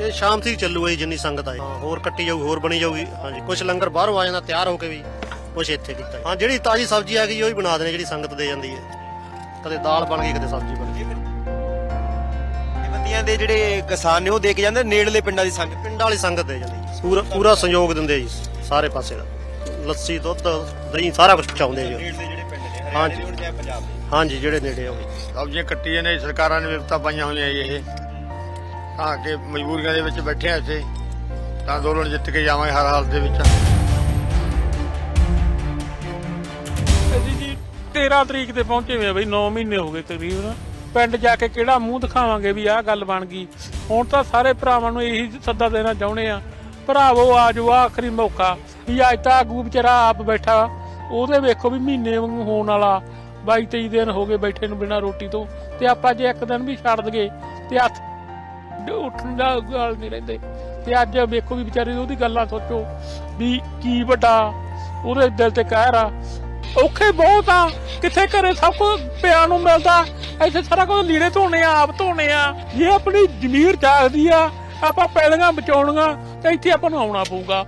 ਇਹ ਸ਼ਾਮ ਤੱਕ ਚੱਲੂਗਾ ਜੀ ਜਿੰਨੀ ਸੰਗਤ ਆਏ ਹਾਂ। ਹੋਰ ਕੱਟੀ ਜਾਊ ਹੋਰ ਬਣੀ ਜਾਊਗੀ। ਹਾਂਜੀ ਕੁਝ ਲੰਗਰ ਬਾਹਰੋਂ ਆ ਜਾਂਦਾ ਤਿਆਰ ਹੋ ਕੇ ਵੀ ਕੁਝ ਇੱਥੇ ਕੀਤਾ। ਹਾਂ ਜਿਹੜੀ ਤਾਜੀ ਸਬਜ਼ੀ ਆ ਗਈ ਉਹ ਹੀ ਬਣਾ ਦੇਣੇ ਜਿਹੜੀ ਸੰਗਤ ਦੇ ਜਾਂਦੀ ਹੈ। ਕਦੇ ਦਾਲ ਬਣ ਗਈ ਕਦੇ ਸਬਜ਼ੀ ਬਣ ਗਈ। ਬੰਦੀਆਂ ਦੇ ਜਿਹੜੇ ਕਿਸਾਨ ਨੇ ਉਹ ਦੇ ਕੇ ਜਾਂਦੇ ਨੇੜਲੇ ਪਿੰਡਾਂ ਦੀ ਸੰਗਤ? ਪਿੰਡਾਂ ਵਾਲੀ ਸੰਗਤ ਦੇ ਜਾਂਦੀ। ਪੂਰਾ ਪੂਰਾ ਸੰਯੋਗ ਦਿੰਦੇ ਜੀ ਸਾਰੇ ਪਾਸੇ ਦਾ ਲੱਸੀ ਦੁੱਧ ਦਹੀਂ ਸਾਰਾ ਕੁਝ ਪਹੁੰਚਾਉਂਦੇ ਜੀ। ਨੇੜਲੇ ਜਿਹੜੇ ਪਿੰਡ ਨੇ ਹਾਂਜੀ। ਹਰਿਆਣੇ ਦੇ ਹੋਣ ਚਾਹੇ ਪੰਜਾਬ ਦੇ? ਹਾਂਜੀ ਜਿਹੜੇ ਨੇੜੇ ਆ ਉਹ। ਵੀ। ਸਬਜ਼ੀਆਂ ਕੱਟੀਆਂ ਨੇ ਸਰਕਾਰਾਂ ਨੇ ਵਿਵਸਥਾ ਪਾਈਆਂ ਹੋਈਆਂ ਜੀ ਇਹ। ਤਾਂ ਕਿ ਮਜਬੂਰੀਆਂ ਦੇ ਵਿੱਚ ਬੈਠੇ ਆ ਇੱਥੇ, ਤਾਂ ਅੰਦੋਲਨ ਜਿੱਤ ਕੇ ਜਾਵਾਂਗੇ ਹਰ ਹਾਲਤ ਦੇ ਵਿੱਚ। ਅਸੀਂ ਜੀ 13 ਤਰੀਕ ਤੇ ਪਹੁੰਚੇ ਹੋਏ ਆ ਬਈ 9 ਮਹੀਨੇ ਹੋ ਗਏ ਤਕਰੀਬਨ। ਪਿੰਡ ਜਾ ਕੇ ਕਿਹੜਾ ਮੂੰਹ ਦਿਖਾਵਾਂਗੇ ਵੀ ਆਹ ਗੱਲ ਬਣ ਗਈ। ਹੁਣ ਤਾਂ ਸਾਰੇ ਭਰਾਵਾਂ ਨੂੰ ਇਹੀ ਸੱਦਾ ਦੇਣਾ ਚਾਹੁੰਦੇ ਆ, ਭਰਾਵੋ, ਆਜੋ ਆਹ ਆਖਰੀ ਮੌਕਾ। ਵੀ ਅੱਜ ਤਾਂ ਆਗੂ ਵਿਚਾਰਾ ਆਪ ਬੈਠਾ, ਉਹਦੇ ਵੇਖੋ ਵੀ ਮਹੀਨੇ ਵਾਂਗੂ ਹੋਣ ਵਾਲਾ 22 23 ਦਿਨ ਹੋ ਗਏ ਬੈਠੇ ਨੂੰ ਬਿਨਾਂ ਰੋਟੀ ਤੋਂ, ਤੇ ਆਪਾਂ ਜੇ ਇੱਕ ਦਿਨ ਵੀ ਛੱਡ ਦਗੇ, ਤੇ ਹੱਥ ਉੱਠਣ ਦਾ ਗੱਲ ਨਹੀਂ ਰਹਿੰਦੇ। ਤੇ ਅੱਜ ਵੇਖੋ ਵੀ ਵਿਚਾਰੇ ਉਹਦੀ ਗੱਲਾਂ ਸੋਚੋ ਵੀ ਕੀ ਵੱਡਾ ਉਹਦੇ ਦਿਲ ਤੇ ਕਹਿਰ ਆ। ਔਖੇ ਬਹੁਤ ਆ। ਕਿੱਥੇ ਘਰੇ ਸਭ ਕੁਝ ਪਿਆ ਨੂੰ ਮਿਲਦਾ। ਇੱਥੇ ਸਾਰਾ ਕੁਝ ਲੀੜੇ ਧੋਣੇ ਆ, ਆਪ ਧੋਣੇ ਆ। ਜੇ ਆਪਣੀ ਜ਼ਮੀਰ ਜਾਗਦੀ ਆ, ਆਪਾਂ ਪੈਲੀਆਂ ਬਚਾਉਣੀਆਂ, ਤੇ ਇੱਥੇ ਆਪਾਂ ਨੂੰ ਆਉਣਾ ਪਊਗਾ।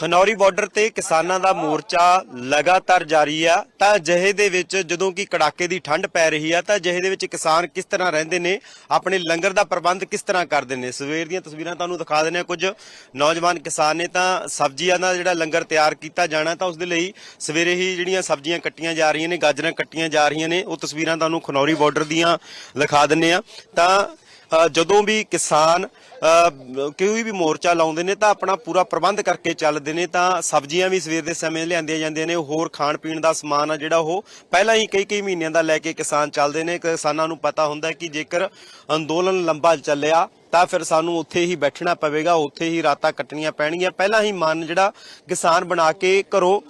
ਖਨੌਰੀ ਬਾਰਡਰ ਤੇ ਕਿਸਾਨਾਂ ਦਾ ਮੋਰਚਾ ਲਗਾਤਾਰ ਜਾਰੀ ਆ। ਤਾਂ ਅਜਿਹੇ ਦੇ ਵਿੱਚ ਜਦੋਂ ਕਿ ਕੜਾਕੇ ਦੀ ਠੰਡ ਪੈ ਰਹੀ ਆ, ਤਾਂ ਅਜਿਹੇ ਦੇ ਵਿੱਚ ਕਿਸਾਨ ਕਿਸ ਤਰ੍ਹਾਂ ਰਹਿੰਦੇ ਨੇ? ਆਪਣੇ ਲੰਗਰ ਦਾ ਪ੍ਰਬੰਧ ਕਿਸ ਤਰ੍ਹਾਂ ਕਰਦੇ ਨੇ? ਸਵੇਰ ਦੀਆਂ ਤਸਵੀਰਾਂ ਤੁਹਾਨੂੰ ਦਿਖਾ ਦਿੰਦੇ ਆ ਕੁਝ ਨੌਜਵਾਨ ਕਿਸਾਨ ਨੇ ਤਾਂ ਸਬਜ਼ੀਆਂ ਦਾ ਜਿਹੜਾ ਲੰਗਰ ਤਿਆਰ ਕੀਤਾ ਜਾਣਾ, ਤਾਂ ਉਸ ਦੇ ਲਈ ਸਵੇਰੇ ਹੀ ਜਿਹੜੀਆਂ ਸਬਜ਼ੀਆਂ ਕੱਟੀਆਂ ਜਾ ਰਹੀਆਂ ਨੇ, ਗਾਜਰਾਂ ਕੱਟੀਆਂ ਜਾ ਰਹੀਆਂ ਨੇ, ਉਹ ਤਸਵੀਰਾਂ ਤੁਹਾਨੂੰ ਖਨੌਰੀ ਬਾਰਡਰ ਦੀਆਂ ਦਿਖਾ ਦਿੰਨੇ ਆ ਤਾਂ ਜਦੋਂ ਵੀ ਕਿਸਾਨ ਕੋਈ ਵੀ ਮੋਰਚਾ ਲਾਉਂਦੇ ਨੇ ਤਾਂ ਆਪਣਾ ਪੂਰਾ ਪ੍ਰਬੰਧ ਕਰਕੇ ਚੱਲਦੇ ਨੇ ਤਾਂ ਸਬਜ਼ੀਆਂ ਵੀ ਸਵੇਰ ਦੇ ਸਮੇਂ ਲਿਆਂਦੀਆਂ ਜਾਂਦੀਆਂ ਨੇ, ਹੋਰ ਖਾਣ ਪੀਣ ਦਾ ਸਮਾਨ ਆ ਜਿਹੜਾ ਉਹ ਪਹਿਲਾਂ ਹੀ ਕਈ ਕਈ ਮਹੀਨਿਆਂ ਦਾ ਲੈ ਕੇ ਕਿਸਾਨ ਚੱਲਦੇ ਨੇ। ਕਿਸਾਨਾਂ ਨੂੰ ਪਤਾ ਹੁੰਦਾ ਕਿ ਜੇਕਰ ਅੰਦੋਲਨ ਲੰਬਾ ਚੱਲਿਆ ਤਾਂ ਫਿਰ ਸਾਨੂੰ ਉੱਥੇ ਹੀ ਬੈਠਣਾ ਪਵੇਗਾ, ਉੱਥੇ ਹੀ ਰਾਤਾਂ ਕੱਟਣੀਆਂ ਪੈਣਗੀਆਂ। ਪਹਿਲਾਂ ਹੀ ਮਨ ਜਿਹੜਾ ਕਿਸਾਨ ਬਣਾ ਕੇ ਘਰੋਂ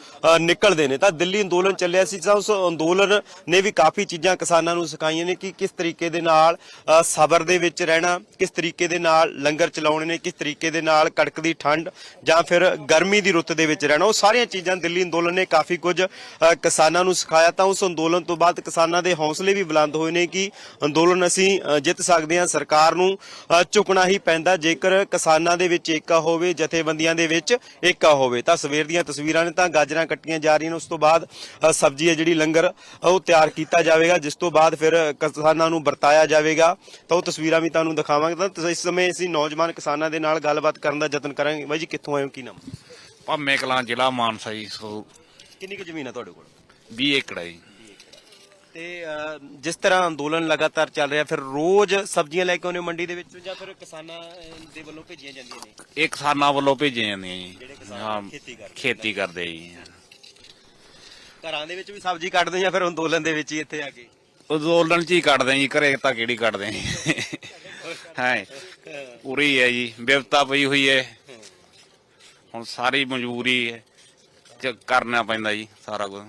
ਨਿਕਲਦੇ ਨੇ। ਤਾਂ ਦਿੱਲੀ ਅੰਦੋਲਨ ਚੱਲਿਆ ਸੀ, ਤਾਂ ਉਸ ਅੰਦੋਲਨ ਨੇ ਵੀ ਕਾਫੀ ਚੀਜ਼ਾਂ ਕਿਸਾਨਾਂ ਨੂੰ ਸਿਖਾਈਆਂ ਨੇ ਕਿ ਕਿਸ ਤਰੀਕੇ ਦੇ ਨਾਲ ਸਬਰ ਦੇ ਵਿੱਚ ਰਹਿਣਾ, ਕਿਸ ਤਰੀਕੇ ਦੇ ਨਾਲ ਲੰਗਰ ਚਲਾਉਣੇ ਨੇ, ਕਿਸ ਤਰੀਕੇ ਦੇ ਨਾਲ ਕੜਕਦੀ ਠੰਡ ਜਾਂ ਫਿਰ ਗਰਮੀ ਦੀ ਰੁੱਤ ਦੇ ਵਿੱਚ ਰਹਿਣਾ। ਉਹ ਸਾਰੀਆਂ ਚੀਜ਼ਾਂ ਦਿੱਲੀ ਅੰਦੋਲਨ ਨੇ ਕਾਫੀ ਕੁਝ ਕਿਸਾਨਾਂ ਨੂੰ ਸਿਖਾਇਆ। ਤਾਂ ਉਸ ਅੰਦੋਲਨ ਤੋਂ ਬਾਅਦ ਕਿਸਾਨਾਂ ਦੇ ਹੌਸਲੇ ਵੀ ਬੁਲੰਦ ਹੋਏ ਨੇ ਕਿ ਅੰਦੋਲਨ ਅਸੀਂ ਜਿੱਤ ਸਕਦੇ ਹਾਂ। ਸਰਕਾਰ ਨੂੰ ਝੁਕਣਾ ਹੀ ਪੈਂਦਾ ਜੇਕਰ ਕਿਸਾਨਾਂ ਦੇ ਵਿੱਚ ਏਕਾ ਹੋਵੇ ਜਥੇਬੰਦੀਆਂ ਦੇ ਵਿੱਚ ਏਕਾ ਹੋਵੇ। ਤਾਂ ਸਵੇਰ ਦੀਆਂ ਤਸਵੀਰਾਂ ਨੇ ਤਾਂ ਗਾਜਰਾਂ ਕੱਟੀਆਂ ਜਾ ਰਹੀਆਂ ਨੇ ਉਸ ਤੋਂ ਬਾਅਦ ਸਬਜ਼ੀ ਹੈ ਜਿਹੜੀ ਲੰਗਰ ਉਹ ਤਿਆਰ ਕੀਤਾ ਜਾਵੇਗਾ ਜਿਸ ਤੋਂ ਬਾਅਦ ਫਿਰ ਕਿਸਾਨਾਂ ਨੂੰ ਵਰਤਾਇਆ ਜਾਵੇਗਾ। ਤਾਂ ਉਹ ਤਸਵੀਰਾਂ ਵੀ ਤੁਹਾਨੂੰ ਦਿਖਾਵਾਂਗੇ। ਤਾਂ ਇਸ ਸਮੇਂ ਅਸੀਂ ਨੌਜਵਾਨ ਕਿਸਾਨਾਂ ਦੇ ਨਾਲ ਗੱਲਬਾਤ ਕਰਨ ਦਾ ਯਤਨ ਕਰਾਂਗੇ। ਬਾਈ ਜੀ ਕਿੱਥੋਂ ਆਏ ਹੋ? ਕੀ ਨਾਮ? ਭਾਮੇ ਕਲਾਂ ਜ਼ਿਲ੍ਹਾ ਮਾਨਸਾ ਜੀ ਸੋ ਕਿੰਨੀ ਕੁ ਜ਼ਮੀਨ ਹੈ ਤੁਹਾਡੇ ਕੋਲ? 20 ਏਕੜ ਹੈ ਜੀ। ਤੇ ਜਿਸ ਤਰ੍ਹਾਂ ਅੰਦੋਲਨ ਲਗਾਤਾਰ ਚੱਲ ਰਿਹਾ ਫਿਰ ਰੋਜ਼ ਸਬਜ਼ੀਆਂ ਲੈ ਕੇ ਆਉਂਦੇ ਹੋ ਮੰਡੀ ਦੇ ਵਿੱਚ ਜਾਂ ਫਿਰ ਕਿਸਾਨਾਂ ਦੇ ਵੱਲੋਂ ਭੇਜੀਆਂ ਜਾਂਦੀਆਂ ਨੇ? ਇਹ ਕਿਸਾਨਾਂ ਵੱਲੋਂ ਭੇਜੀਆਂ ਜਾਂਦੀਆਂ ਜਿਹੜੇ ਜੀ ਕਿਸਾਨ ਹਾਂ ਖੇਤੀ ਕਰਦੇ ਖੇਤੀ ਕਰਦੇ ਜੀ। ਘਰਾਂ ਦੇ ਵਿੱਚ ਵੀ ਸਬਜ਼ੀ ਕੱਟਦੇ ਜਾਂ ਫਿਰ ਅੰਦੋਲਨ ਦੇ ਵਿੱਚ ਹੀ ਇੱਥੇ ਆ ਕੇ? ਅੰਦੋਲਨ ਚ ਹੀ ਕੱਢਦੇ ਜੀ ਘਰੇ ਤਾਂ ਕਿਹੜੀ ਕੱਢਦੇ ਜੀ? ਹੈ ਪੂਰੀ ਹੈ ਜੀ ਵਿਵਤਾ ਪਈ ਹੋਈ ਹੈ। ਹੁਣ ਸਾਰੀ ਮਜਬੂਰੀ ਹੈ ਚ ਕਰਨਾ ਪੈਂਦਾ ਜੀ ਸਾਰਾ ਕੁਝ।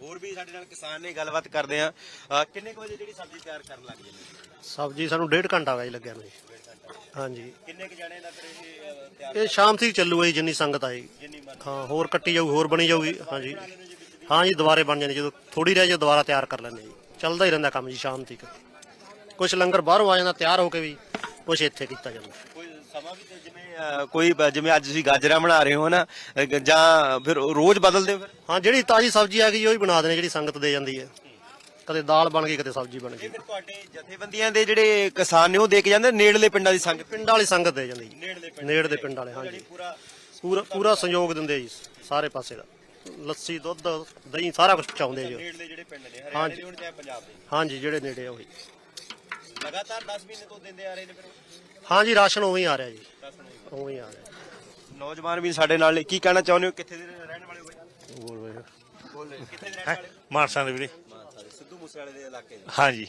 ਹੋਰ ਵੀ ਸਾਡੇ ਨਾਲ ਕਿਸਾਨ ਨੇ ਗੱਲਬਾਤ ਕਰਦੇ ਆ ਕਿੰਨੇ ਕੁ ਵਜੇ ਜਿਹੜੀ ਸਬਜ਼ੀ ਤਿਆਰ ਕਰਨ ਲੱਗ ਜਾਂਦੇ ਸਬਜ਼ੀ ਸਾਨੂੰ ਡੇਢ ਘੰਟਾ ਜੀ ਲੱਗਿਆ ਨੂੰ ਜੀ ਹਾਂਜੀ। ਕਿੰਨੇ ਕੁ ਜਾਣੇ ਦਾ ਫਿਰ ਇਹ ਤਿਆਰ ਇਹ ਸ਼ਾਮ ਤੱਕ ਚੱਲੂਗਾ ਜੀ ਜਿੰਨੀ ਸੰਗਤ ਆਈ। ਜਿੰਨੀ ਮਰਜ਼ੀ। ਹਾਂ ਹੋਰ ਕੱਟੀ ਜਾਊ ਹੋਰ ਬਣੀ ਜਾਊਗੀ। ਹਾਂਜੀ। ਹਾਂ ਜੀ ਦੁਬਾਰੇ ਬਣ ਜਾਣੀ ਜਦੋਂ ਥੋੜੀ ਰਹਿ ਜਾ ਦੁਬਾਰਾ ਤਿਆਰ ਕਰ ਲੈਂਦੇ ਜੀ। ਚੱਲਦਾ ਹੀ ਰਹਿੰਦਾ ਕੰਮ ਜੀ ਸ਼ਾਮ ਤੱਕ। ਕੁਝ ਲੰਗਰ ਬਾਹਰੋਂ ਆ ਜਾਂਦਾ ਤਿਆਰ ਹੋ ਕੇ ਵੀ ਕੁਝ ਇੱਥੇ ਕੀਤਾ ਜਾਂਦਾ। ਸਮਾਂ ਵੀ ਤੇ ਜਿਵੇਂ ਅ, ਕੋਈ ਬ- ਜਿਵੇਂ ਅੱਜ ਤੁਸੀਂ ਗਾਜਰਾਂ ਬਣਾ ਰਹੇ ਹੋ ਨਾ ਜਾਂ ਫਿਰ ਰੋਜ਼ ਬਦਲਦੇ ਹੋ ਫਿਰ? ਹਾਂ ਜਿਹੜੀ ਤਾਜੀ ਸਬਜ਼ੀ ਆ ਗਈ ਉਹ ਹੀ ਬਣਾ ਦੇਣੇ ਜਿਹੜੀ ਸੰਗਤ ਦੇ ਜਾਂਦੀ ਹੈ। ਕਦੇ ਦਾਲ ਬਣ ਗਈ ਕਦੇ ਸਬਜ਼ੀ ਬਣ ਗਈ। ਫਿਰ ਤੁਹਾਡੇ ਜਥੇਬੰਦੀਆਂ ਦੇ ਜਿਹੜੇ ਕਿਸਾਨ ਨੇ ਉਹ ਦੇ ਕੇ ਜਾਂਦੇ ਨੇੜਲੇ ਪਿੰਡਾਂ ਦੀ ਸੰਗਤ? ਪਿੰਡਾਂ ਵਾਲੀ ਸੰਗਤ ਦੇ ਜਾਂਦੀ ਜੀ। ਨੇੜਲੇ ਪਿੰਡ ਨੇੜ ਦੇ। ਪਿੰਡ ਵਾਲੇ ਹਾਂਜੀ। ਪੂਰਾ ਪੂਰਾ ਪੂਰਾ ਸੰਯੋਗ ਦਿੰਦੇ ਜੀ ਸਾਰੇ ਪਾਸੇ ਦਾ। ਲੱਸੀ ਦੁੱਧ ਦਹੀਂ ਸਾਰਾ ਕੁਝ ਪਹੁੰਚਾਉਂਦੇ ਜੀ ਨੇੜਲੇ ਜਿਹੜੇ ਪਿੰਡ ਨੇ ਹਰਿਆਣੇ ਹਾਂਜੀ। ਦੇ ਹੋਣ ਚਾਹੇ ਪੰਜਾਬ ਦੇ। ਹਾਂਜੀ ਜਿਹੜੇ ਨੇੜੇ ਆ ਉਹੀ। ਲਗਾਤਾਰ 10 ਮਹੀਨੇ ਤੋਂ ਦਿੰਦੇ ਆ ਰਹੇ ਨੇ ਫਿਰ ਉਹ। ਹਾਂਜੀ ਰਾਸ਼ਨ ਉਵੇਂ ਹੀ ਆ ਰਿਹਾ ਜੀ। ਉਵੇਂ ਹੀ ਆ ਰਿਹਾ। ਨੌਜਵਾਨ ਵੀ ਸਾਡੇ ਨਾਲ ਨੇ। ਕੀ ਕਹਿਣਾ ਚਾਹੁੰਦੇ ਹੋ? ਕਿੱਥੇ ਦੇ ਰਹਿਣ ਵਾਲੇ ਹੋ ਬੋਲ ਬੋਲੇ। ਕਿੱਥੇ ਦੇ ਰਹਿਣ ਵਾਲੇ? ਮਾਨਸਾ ਦੇ ਵੀਰੇ। ਮਾਨਸਾ ਦੇ ਸਿੱਧੂ ਮੂਸੇਵਾਲੇ ਦੇ ਇਲਾਕੇ ਦੇ। ਹਾਂਜੀ।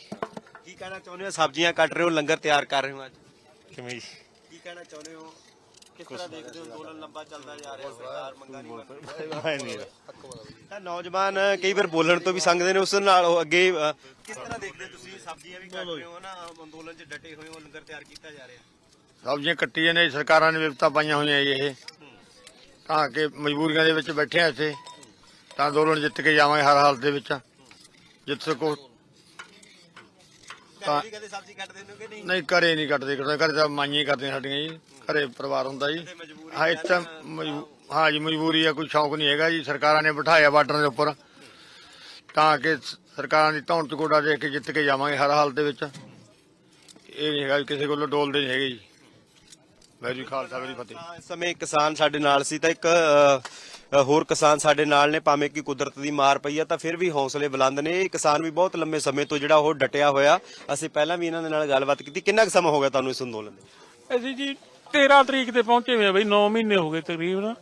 ਕੀ ਕਹਿਣਾ ਚਾਹੁੰਦੇ ਹੋ? ਸਬਜ਼ੀਆਂ ਕੱਟ ਰਹੇ ਹੋ ਲੰਗਰ ਤਿਆਰ ਕਰ ਰਹੇ ਹੋ ਅੱਜ? ਕਿਵੇਂ ਜੀ? ਕੀ ਕਹਿਣਾ ਚਾਹੁੰਦੇ ਹੋ? ਕਿਸ ਤਰ੍ਹਾਂ ਦੇਖਦੇ ਹੋ? ਅੰਦੋਲਨ ਲੰਬਾ ਚੱਲਦਾ ਜਾ ਰਿਹਾ ਸਰਕਾਰ ਮੰਗਾ ਨਹੀਂ ਮੰਨ ਰਹੀ ਤਾਂ ਨੌਜਵਾਨ ਕਈ ਵਾਰ ਬੋਲਣ ਤੋਂ ਵੀ ਸੰਗਦੇ ਨੇ ਉਸ ਨਾਲ ਉਹ ਅੱਗੇ ਅ, ਕਿਸ ਤਰ੍ਹਾਂ ਦੇਖਦੇ ਹੋ ਤੁਸੀਂ? ਸਬਜ਼ੀਆਂ ਵੀ ਕੱਟ ਰਹੇ ਹੋ ਨਾ ਅੰਦੋਲਨ 'ਚ ਡਟੇ ਹੋਏ ਹੋ ਲੰਗਰ ਤਿਆਰ ਕੀਤਾ ਜਾ ਰਿਹਾ। ਸਬਜ਼ੀਆਂ ਕੱਟੀਆਂ ਨੇ ਸਰਕਾਰਾਂ ਨੇ ਵਿਵਸਥਾ ਪਾਈਆਂ ਹੋਈਆਂ ਜੀ ਇਹ। ਤਾਂ ਕਿ ਮਜਬੂਰੀਆਂ ਦੇ ਵਿੱਚ ਬੈਠੇ ਆ ਇੱਥੇ ਤਾਂ ਅੰਦੋਲਨ ਜਿੱਤ ਕੇ ਜਾਵਾਂਗੇ ਹਰ ਹਾਲਤ ਦੇ ਵਿੱਚ। ਜਿੱਤ ਸਕੋ। ਤਾਂ ਸਬਜ਼ੀ ਕਿ ਨਹੀਂ? ਨਹੀਂ ਘਰੇ ਨਹੀਂ ਕੱਟਦੇ। ਕੱਟਦੇ ਘਰੇ ਤਾਂ ਮਾਈਆਂ ਹੀ ਕਰਦੀਆਂ ਸਾਡੀਆਂ ਜੀ। ਘਰੇ ਪਰਿਵਾਰ ਹੁੰਦਾ ਜੀ। ਹਾਂ ਤਾਂ ਮਜਬੂ- ਹਾਂ ਜੀ ਮਜਬੂਰੀ ਆ ਕੋਈ ਸ਼ੌਂਕ ਨਹੀਂ ਹੈਗਾ ਜੀ। ਸਰਕਾਰਾਂ ਨੇ ਬਿਠਾਇਆ ਬਾਰਡਰ ਦੇ ਉੱਪਰ ਤਾਂ ਕਿ ਸ- ਸਰਕਾਰਾਂ ਦੀ ਧੌਣ ਚ ਗੋਡਾ ਦੇ ਕੇ ਜਿੱਤ ਕੇ ਜਾਵਾਂਗੇ ਹਰ ਹਾਲਤ ਦੇ ਵਿੱਚ। ਇਹ ਨਹੀਂ ਹੈਗਾ ਵੀ ਕਿਸੇ ਕੋਲੋਂ ਡੋਲਦੇ ਨਹੀਂ ਹੈਗੇ ਜੀ। ਵੈਰੀ ਜੀ ਖਾਲਸਾ ਵੈਰੀ ਫਤਿਹ। ਤਾਂ ਇਸ ਸਮੇਂ ਕਿਸਾਨ ਸਾਡੇ ਨਾਲ ਸੀ ਤਾਂ ਇੱਕ ਅ, ਅ, ਹੋਰ ਕਿਸਾਨ ਸਾਡੇ ਨਾਲ ਨੇ ਭਾਵੇਂ ਕਿ ਕੁਦਰਤ ਦੀ ਮਾਰ ਪਈ ਆ ਤਾਂ ਫਿਰ ਵੀ ਹੌਸਲੇ ਬੁਲੰਦ ਨੇ। ਇਹ ਕਿਸਾਨ ਵੀ ਬਹੁਤ ਲੰਮੇ ਸਮੇਂ ਤੋਂ ਜਿਹੜਾ ਉਹ ਡਟਿਆ ਹੋਇਆ। ਅਸੀਂ ਪਹਿਲਾਂ ਵੀ ਇਹਨਾਂ ਦੇ ਨਾਲ ਗੱਲਬਾਤ ਕੀਤੀ। ਕਿੰਨਾ ਕੁ ਸਮਾਂ ਹੋ ਗਿਆ ਤੁਹਾਨੂੰ ਇਸ ਅੰਦੋਲਨ ਦੇ ਅਸੀਂ ਜੀ 13 ਤਰੀਕ ਤੇ ਪਹੁੰਚੇ ਹੋਏ ਆ ਬਈ 9 ਮਹੀਨੇ ਹੋ ਗਏ ਤਕਰੀਬਨ।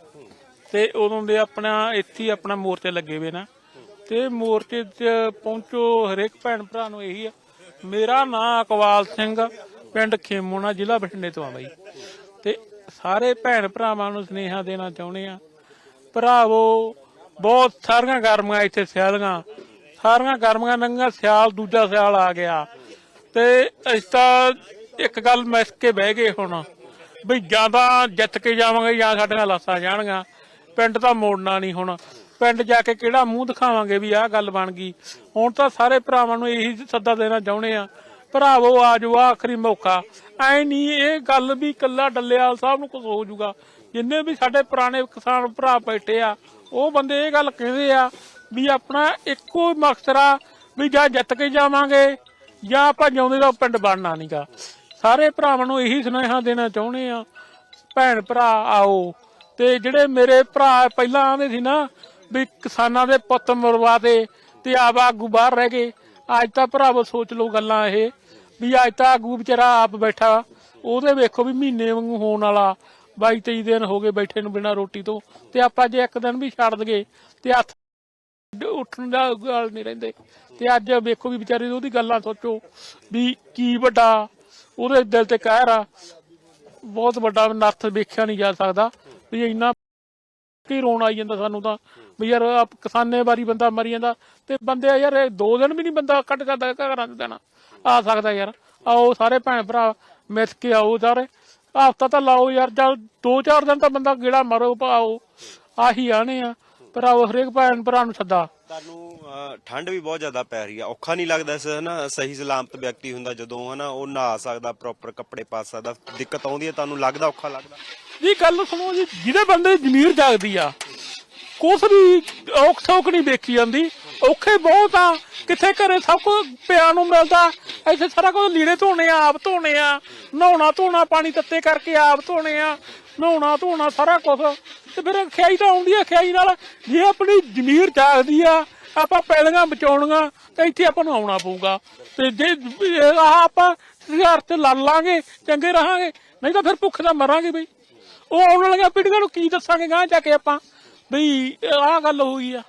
ਤੇ ਉਦੋਂ ਦੇ ਆਪਣਾ ਇੱਥੇ ਹੀ ਆਪਣਾ ਮੋਰਚੇ ਲੱਗੇ ਹੋਏ ਨਾ। ਤੇ ਮੋਰਚੇ 'ਚ ਪਹੁੰਚੋ ਹਰੇਕ ਭੈਣ ਭਰਾ ਨੂੰ ਇਹੀ ਆ। ਮੇਰਾ ਨਾਂ ਅਕਵਾਲ ਸਿੰਘ ਪਿੰਡ ਖੇਮੋਣਾ, ਜ਼ਿਲ੍ਹਾ ਬਠਿੰਡੇ ਤੋਂ ਆ ਬਈ। ਤੇ ਸਾਰੇ ਭੈਣ ਭਰਾਵਾਂ ਨੂੰ ਸੁਨੇਹਾ ਦੇਣਾ ਚਾਹੁੰਦੇ ਆ। ਭਰਾਵੋ, ਬਹੁਤ ਸਾਰੀਆਂ ਗਰਮੀਆਂ ਇੱਥੇ ਸਿਆਲੀਆਂ। ਸਾਰੀਆਂ ਗਰਮੀਆਂ ਨੰਗਾ ਸਿਆਲ ਦੂਜਾ ਸਿਆਲ ਆ ਗਿਆ। ਤੇ ਅਸੀਂ ਤਾਂ ਇੱਕ ਗੱਲ ਮਿਸ ਕੇ ਬਹਿ ਗਏ ਹੁਣ, ਵੀ ਜਾਂ ਤਾਂ ਜਿੱਤ ਕੇ ਜਾਵਾਂਗੇ ਜਾਂ ਸਾਡੀਆਂ ਲਾਸਾਂ ਜਾਣਗੀਆਂ। ਪਿੰਡ ਤਾਂ ਮੋੜਨਾ ਨਹੀਂ ਹੁਣ। ਪਿੰਡ ਜਾ ਕੇ ਕਿਹੜਾ ਮੂੰਹ ਦਿਖਾਵਾਂਗੇ ਵੀ ਆਹ ਗੱਲ ਬਣ ਗਈ। ਹੁਣ ਤਾਂ ਸਾਰੇ ਭਰਾਵਾਂ ਨੂੰ ਇਹੀ ਸੱਦਾ ਦੇਣਾ ਚਾਹੁੰਦੇ ਆ, ਭਰਾਵੋ ਆ ਜਾਓ ਆਖਰੀ ਮੌਕਾ। ਐ ਨਹੀਂ ਇਹ ਗੱਲ ਵੀ ਕੱਲਾ ਡੱਲੇਵਾਲ ਸਾਹਿਬ ਨੂੰ ਕੁਝ ਹੋ ਜਾਊਗਾ। ਜਿੰਨੇ ਵੀ ਸਾਡੇ ਪੁਰਾਣੇ ਕਿਸਾਨ ਭਰਾ ਬੈਠੇ ਆ, ਉਹ ਬੰਦੇ ਇਹ ਗੱਲ ਕਹਿੰਦੇ ਆ ਵੀ ਆਪਣਾ ਇੱਕੋ ਮਕਸਦ ਆ ਵੀ ਜਾਂ ਜਿੱਤ ਕੇ ਜਾਵਾਂਗੇ ਜਾਂ ਆਪਾਂ ਜਿਉਂਦੇ ਦਾ ਪਿੰਡ ਬਣਨਾ ਨਹੀਂਗਾ ਸਾਰੇ ਭਰਾਵਾਂ ਨੂੰ ਇਹੀ ਸੁਨੇਹਾ ਦੇਣਾ ਚਾਹੁੰਦੇ ਆ, ਭੈਣ ਭਰਾ ਆਓ ਤੇ ਜਿਹੜੇ ਮੇਰੇ ਭਰਾ ਪਹਿਲਾਂ ਆਂਦੇ ਸੀ ਨਾ, ਵੀ ਕਿਸਾਨਾਂ ਦੇ ਪੁੱਤ ਮਰਵਾਦੇ ਤੇ ਆਪ ਆਗੂ ਬਾਹਰ ਰਹਿ ਗਏ। ਅੱਜ ਤਾਂ ਭਰਾਵੋ ਸੋਚ ਲਓ ਗੱਲਾਂ ਇਹ, ਵੀ ਅੱਜ ਤਾਂ ਆਗੂ ਵਿਚਾਰਾ ਆਪ ਬੈਠਾ। ਉਹਦੇ ਵੇਖੋ ਵੀ ਮਹੀਨੇ ਵਾਂਗੂ ਹੋਣ ਵਾਲਾ। 22 23 ਦਿਨ ਹੋ ਗਏ ਬੈਠੇ ਨੂੰ ਬਿਨਾਂ ਰੋਟੀ ਤੋਂ। ਤੇ ਆਪਾਂ ਜੇ ਇੱਕ ਦਿਨ ਵੀ ਛੱਡ ਦਗੇ ਤੇ ਹੱਥ ਉੱਠਣ ਦਾ ਗੱਲ ਨਹੀਂ ਰਹਿੰਦੇ। ਤੇ ਅੱਜ ਵੇਖੋ ਵੀ ਵਿਚਾਰੇ ਉਹਦੀ ਗੱਲਾਂ ਸੋਚੋ, ਵੀ ਕੀ ਵੱਡਾ, ਉਹਦੇ ਦਿਲ ਤੇ ਕਹਿਰ ਆ। ਬਹੁਤ ਵੱਡਾ ਨਰਥ ਵੇਖਿਆ ਨਹੀਂ ਜਾ ਸਕਦਾ ਵੀ ਇੰਨਾ ਕੀ ਰੋਣ ਆਈ ਜਾਂਦਾ ਸਾਨੂੰ ਤਾਂ। ਵੀ ਯਾਰ ਆਹ ਕਿਸਾਨੇ ਵਾਰੀ ਬੰਦਾ ਮਰੀ ਜਾਂਦਾ ਤੇ ਬੰਦੇ ਯਾਰ ਇਹ ਦੋ ਦਿਨ ਵੀ ਨਹੀਂ ਬੰਦਾ ਕੱਢ ਸਕਦਾ ਘਰਾਂ ਚ ਦੇਣਾ। ਆ ਸਕਦਾ ਯਾਰ। ਆਓ ਸਾਰੇ ਭੈਣ ਭਰਾ ਮਿਲ ਕੇ ਆਓ ਸਾਰੇ। ਹਫਤਾ ਤਾਂ ਲਾਓ ਯਾਰ ਜਾਂ ਦੋ ਚਾਰ ਦਿਨ ਤਾਂ ਬੰਦਾ ਗੇੜਾ ਮਾਰੋ, ਪਾਓ। ਆਹੀ ਆਣੇ ਆ। ਪਰ ਆਓ ਹਰੇਕ ਭੈਣ ਭਰਾ ਨੂੰ ਸੱਦਾ। ਤੁਹਾਨੂੰ ਠੰਡ ਵੀ ਬਹੁਤ ਜ਼ਿਆਦਾ ਪੈ ਰਹੀ ਆ। ਔਖਾ ਨਹੀਂ ਲੱਗਦਾ ਇਸ ਨਾ ਸਹੀ ਸਲਾਮਤ ਵਿਅਕਤੀ ਹੁੰਦਾ ਜਦੋਂ ਹਨਾ ਉਹ ਨਹਾ ਸਕਦਾ ਪ੍ਰੋਪਰ ਕੱਪੜੇ ਪਾ ਸਕਦਾ। ਦਿੱਕਤ ਆਉਂਦੀ ਹੈ ਤੁਹਾਨੂੰ ਲੱਗਦਾ ਔਖਾ ਲੱਗਦਾ? ਜੀ ਗੱਲ ਸੁਣੋ ਜੀ ਜਿਹਦੇ ਬੰਦੇ ਦੀ ਜ਼ਮੀਰ ਜਾਗਦੀ ਆ ਕੁਛ ਵੀ ਔਖ ਸੌਖ ਨਹੀਂ ਵੇਖੀ ਜਾਂਦੀ। ਔਖੇ ਬਹੁਤ ਆ ਕਿੱਥੇ ਘਰੇ ਸਭ ਕੁਝ ਪਿਆ ਨੂੰ ਮਿਲਦਾ। ਇੱਥੇ ਸਾਰਾ ਕੁਝ ਲੀੜੇ ਧੋਣੇ ਆ ਆਪ ਧੋਣੇ ਆ ਨਹਾਉਣਾ ਧੋਣਾ ਪਾਣੀ ਤੱਤੇ ਕਰਕੇ ਆਪ ਧੋਣੇ ਆ। ਨਹਾਉਣਾ ਧੋਣਾ, ਸਾਰਾ ਕੁਝ ਤੇ ਫਿਰ ਖਿਆਈ ਤਾਂ ਆਉਂਦੀ ਆ, ਖਿਆਈ ਨਾਲ। ਜੇ ਆਪਣੀ ਜ਼ਮੀਰ ਜਾਗਦੀ ਆ, ਆਪਾਂ ਪੈਲੀਆਂ ਬਚਾਉਣੀਆਂ, ਤਾਂ ਇੱਥੇ ਆਪਾਂ ਨੂੰ ਆਉਣਾ ਪਊਗਾ। ਤੇ ਜੇ ਆਹ ਆਪਾਂ ਸਿਆਰ ਤੇ ਲੜ ਲਾਂਗੇ, ਚੰਗੇ ਰਹਾਂਗੇ, ਨਹੀਂ ਤਾਂ ਫਿਰ ਭੁੱਖ ਦਾ ਮਰਾਂਗੇ ਬਈ। ਉਹ ਆਉਣ ਵਾਲੀਆਂ ਪੀੜ੍ਹੀਆਂ ਨੂੰ ਕੀ ਦੱਸਾਂਗੇ ਗਾਂ ਜਾ ਕੇ ਆਪਾਂ? ਬਈ, ਆਹ ਗੱਲ ਹੋਈ ਆ।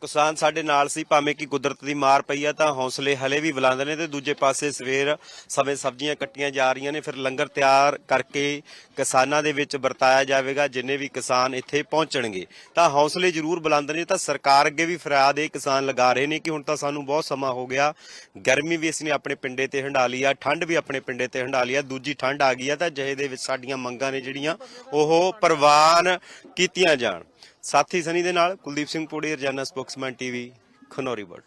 ਕਿਸਾਨ ਸਾਡੇ ਨਾਲ ਸੀ, ਭਾਵੇਂ ਕਿ ਕੁਦਰਤ ਦੀ ਮਾਰ ਪਈ ਆ, ਤਾਂ ਹੌਸਲੇ ਹਲੇ ਵੀ ਬੁਲੰਦ ਨੇ ਤੇ ਦੂਜੇ ਪਾਸੇ ਸਵੇਰ ਸਮੇਂ ਸਬਜ਼ੀਆਂ ਕੱਟੀਆਂ ਜਾ ਰਹੀਆਂ ਨੇ, ਫਿਰ ਲੰਗਰ ਤਿਆਰ ਕਰਕੇ ਕਿਸਾਨਾਂ ਦੇ ਵਿੱਚ ਵਰਤਾਇਆ ਜਾਵੇਗਾ, ਜਿੰਨੇ ਵੀ ਕਿਸਾਨ ਇੱਥੇ ਪਹੁੰਚਣਗੇ। ਤਾਂ ਹੌਸਲੇ ਜ਼ਰੂਰ ਬੁਲੰਦ ਨੇ, ਤਾਂ ਸਰਕਾਰ ਅੱਗੇ ਵੀ ਫਰਿਆਦ ਇਹ ਕਿਸਾਨ ਲਗਾ ਰਹੇ ਨੇ ਕਿ ਹੁਣ ਤਾਂ ਸਾਨੂੰ ਬਹੁਤ ਸਮਾਂ ਹੋ ਗਿਆ, ਗਰਮੀ ਵੀ ਅਸੀਂ ਆਪਣੇ ਪਿੰਡੇ ਤੇ ਹੰਡਾ ਲਈ ਆ, ਠੰਡ ਵੀ ਆਪਣੇ ਪਿੰਡੇ ਤੇ ਹੰਡਾ ਲਈ ਆ, ਦੂਜੀ ਠੰਡ ਆ ਗਈ ਆ, ਤਾਂ ਜਿਹੇ ਦੇ ਵਿੱਚ ਸਾਡੀਆਂ ਮੰਗਾਂ ਨੇ ਜਿਹੜੀਆਂ, ਉਹ ਪ੍ਰਵਾਨ ਕੀਤੀਆਂ ਜਾਣ। ਸਾਥੀ ਸਨੀ ਦੇ ਨਾਲ Kuldeep Singh ਪੋੜੀ ਰਜਾਨਾ Spokesman TV Khanauri bird.